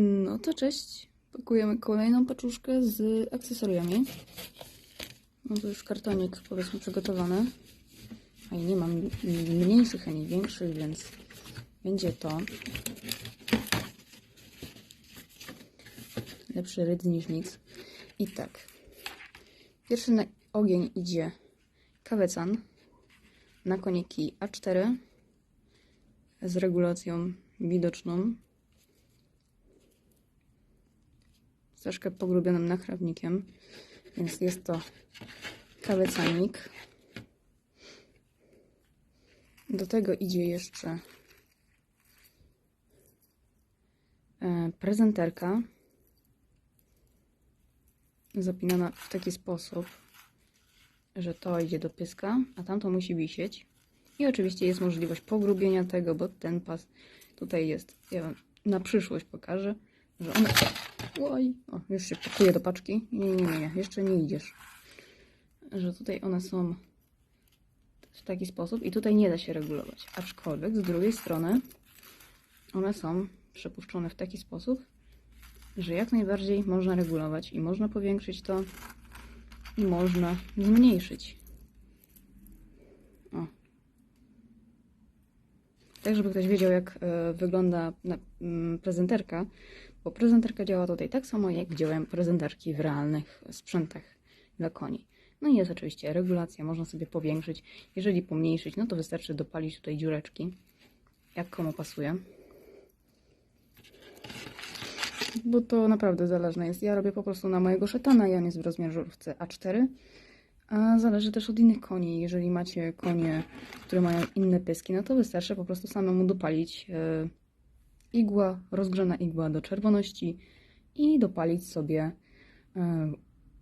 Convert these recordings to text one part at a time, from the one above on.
No to cześć. Pakujemy kolejną paczuszkę z akcesoriami. No to już kartonik powiedzmy przygotowany. A nie mam mniejszych ani większych, więc będzie to. Lepszy rydz niż nic. I tak. Pierwszy na ogień idzie kawecan na koniki A4 z regulacją widoczną. Z troszkę pogrubionym nachrawnikiem. Więc jest to kawecanik. Do tego idzie jeszcze e, prezenterka zapinana w taki sposób, że to idzie do pyska, a tamto musi wisieć. I oczywiście jest możliwość pogrubienia tego, bo ten pas tutaj jest. Ja wam na przyszłość pokażę, że one. Oj, o, już się pakuje do paczki. Nie, nie, nie, jeszcze nie idziesz. Że tutaj one są w taki sposób i tutaj nie da się regulować. Aczkolwiek z drugiej strony one są przepuszczone w taki sposób, że jak najbardziej można regulować i można powiększyć to i można zmniejszyć. O. Tak, żeby ktoś wiedział, jak e, wygląda na, mm, prezenterka, bo prezenterka działa tutaj tak samo, jak działają prezenterki w realnych sprzętach dla koni. No i jest oczywiście regulacja, można sobie powiększyć. Jeżeli pomniejszyć, no to wystarczy dopalić tutaj dziureczki, jak komu pasuje. Bo to naprawdę zależne jest. Ja robię po prostu na mojego szetana i on jest w rozmiarze A4. A zależy też od innych koni. Jeżeli macie konie, które mają inne pyski, no to wystarczy po prostu samemu dopalić e, igła, rozgrzana igła do czerwoności i dopalić sobie e,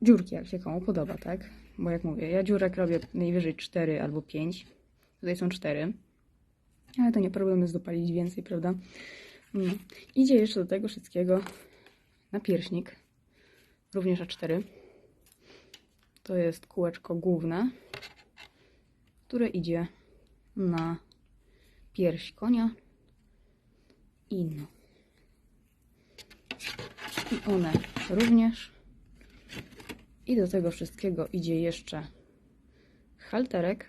dziurki, jak się komu podoba, tak? Bo jak mówię, ja dziurek robię najwyżej 4 albo 5. Tutaj są 4. Ale to nie problem jest dopalić więcej, prawda? No. Idzie jeszcze do tego wszystkiego napierśnik, również A4. To jest kółeczko główne, które idzie na pierś konia i no. I one również. I do tego wszystkiego idzie jeszcze halterek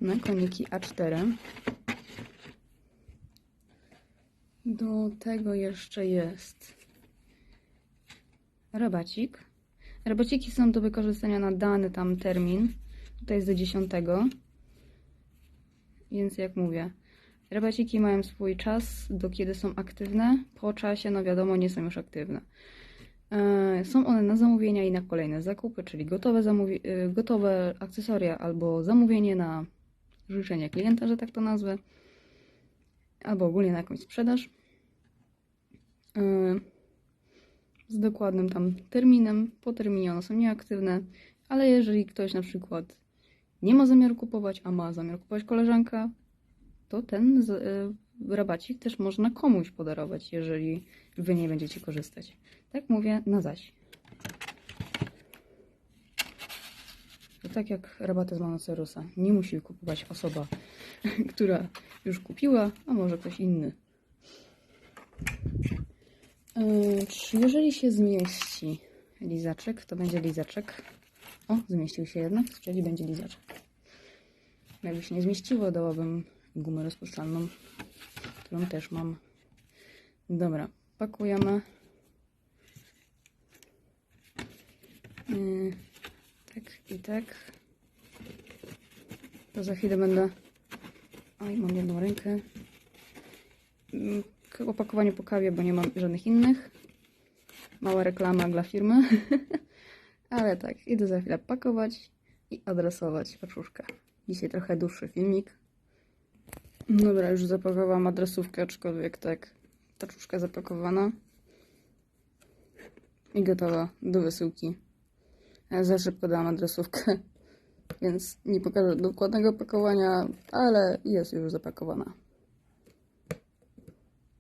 na koniki A4. Do tego jeszcze jest rabacik. Rabaciki są do wykorzystania na dany tam termin. Tutaj jest do 10. Więc jak mówię, rabaciki mają swój czas, do kiedy są aktywne. Po czasie, no wiadomo, nie są już aktywne. E, Są one na zamówienia i na kolejne zakupy, czyli gotowe, zamówi- e, gotowe akcesoria albo zamówienie na życzenie klienta, że tak to nazwę, albo ogólnie na jakąś sprzedaż. E, Z dokładnym tam terminem. Po terminie one są nieaktywne, ale jeżeli ktoś na przykład nie ma zamiaru kupować, a ma zamiar kupować koleżanka, to ten z, y, rabacik też można komuś podarować, jeżeli wy nie będziecie korzystać. Tak mówię na zaś. To tak jak rabaty z Monocerusa. Nie musi kupować osoba, która już kupiła, a może ktoś inny. Yy, czy jeżeli się zmieści lizaczek, to będzie lizaczek. O, zmieścił się jednak, czyli będzie lizaczek. Jakby się nie zmieściło, dałabym gumę rozpuszczalną, którą też mam. Dobra, pakujemy. Yy, tak i tak. To za chwilę będę. Oj, mam jedną rękę. Yy, Opakowanie po kawie, bo nie mam żadnych innych. Mała reklama dla firmy. Ale tak, idę za chwilę pakować i adresować paczuszkę. Dzisiaj trochę dłuższy filmik. Dobra, już zapakowałam adresówkę, aczkolwiek tak, paczuszka zapakowana. I gotowa do wysyłki. Ja za szybko dałam adresówkę, więc nie pokażę dokładnego pakowania, ale jest już zapakowana.